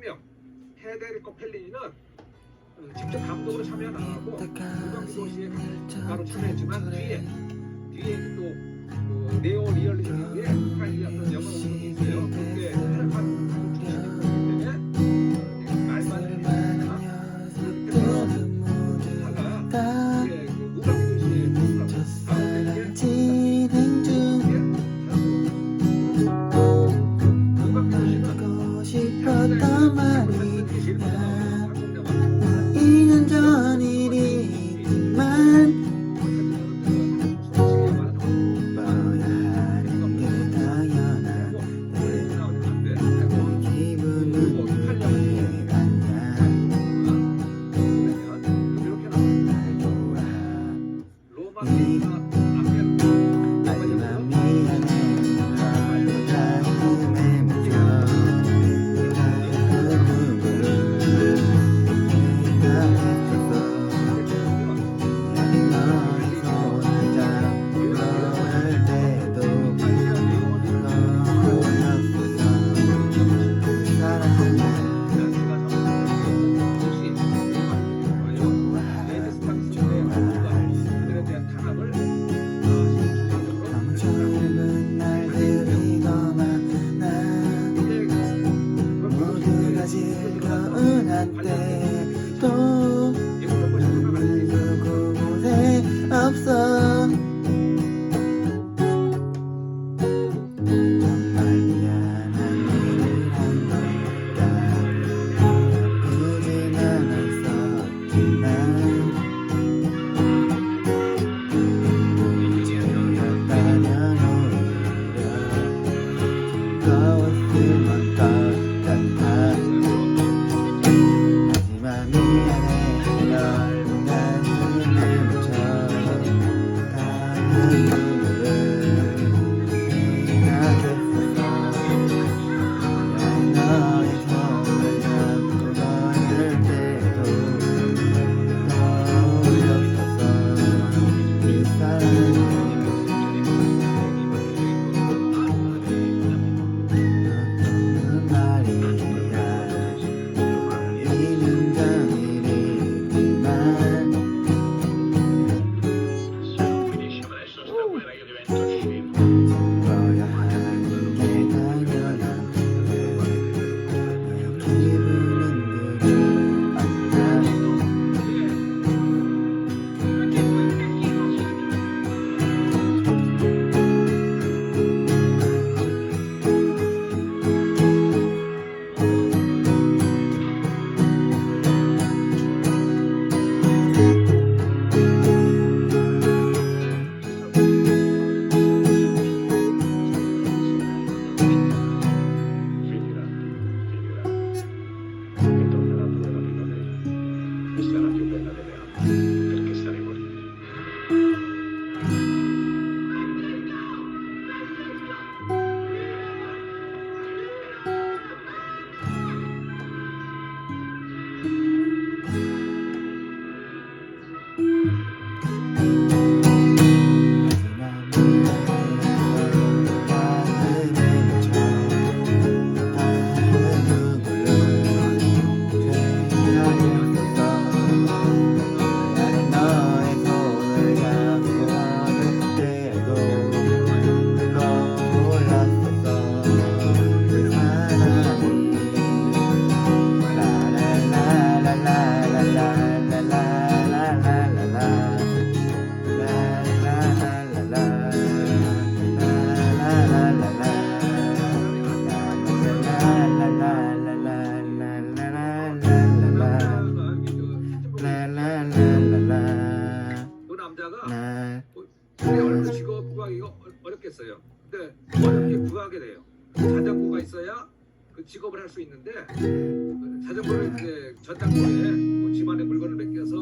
명 헤데리코 펠리니는 어, 직접 감독으로 참여 안 하고 유광도시에 바로 참여했지만 뒤에 뒤에 또, 그 네오 리얼리즘의 이탈리아 어떤 영화 Bye. questa più bella delle altre, perché saremo liberi. 어, 어렵겠어요. 근데 어렵게 구하게 돼요. 자전거가 있어야 그 직업을 할 수 있는데 그 자전거를 이제 전당포에 뭐 집안의 물건을 맡겨서